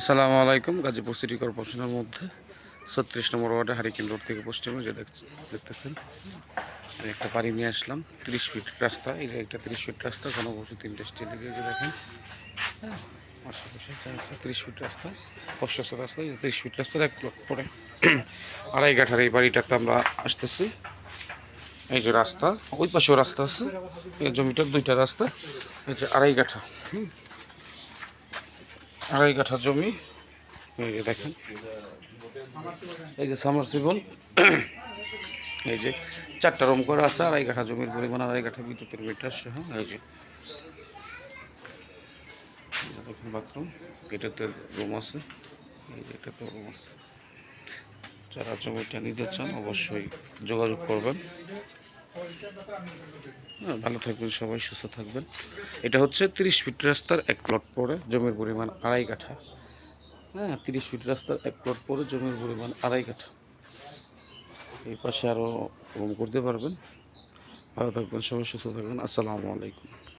আসসালামু আলাইকুম গাজীপুর সিটি কর্পোরেশনের মধ্যে ছত্রিশ নম্বর ওয়ার্ডে হারিকেন রোড থেকে পশ্চিমে যে দেখ- দেখতেছেন আমি একটা বাড়ি নিয়ে আসলাম তিরিশ ফিট রাস্তা এই যে একটা তিরিশ ফিট রাস্তা কোনো ঘনবসতি দিয়ে যে দেখেন। হ্যাঁ, আশেপাশে তিরিশ ফিট রাস্তা পশ্চাৎ রাস্তা তিরিশ ফিট রাস্তার এক পরে। আড়াই এই বাড়িটাতে আমরা আসতেছি। এই যে রাস্তা ওই পাশেও রাস্তা আছে এই জমিটার দুইটা রাস্তা এই যে আড়াই হুম। আড়াই কাঠা জমি। এই যে দেখেন। এই যে সামারসিবল এই যে চারটা রুম করে আছে, আড়াই কাঠা জমির পরিমাণ, আড়াই কাঠা বিদ্যুতের মিটার সহ এই যে। বাথরুম, এটাতে রুম আছে, এই যে এটাতে রুম আছে। যারা জমিটা নিতে চান অবশ্যই যোগাযোগ করবেন। হ্যাঁ ভালো থাকবেন সবাই, সুস্থ থাকবেন। এটা হচ্ছে তিরিশ ফিট রাস্তার এক প্লট পরে জমির পরিমাণ আড়াই কাঠা। হ্যাঁ তিরিশ ফিট রাস্তার এক প্লট পরে জমির পরিমাণ আড়াই কাঠা। এই পাশে আরও করতে পারবেন। ভালো থাকবেন সবাই, সুস্থ থাকবেন। আসসালামু আলাইকুম।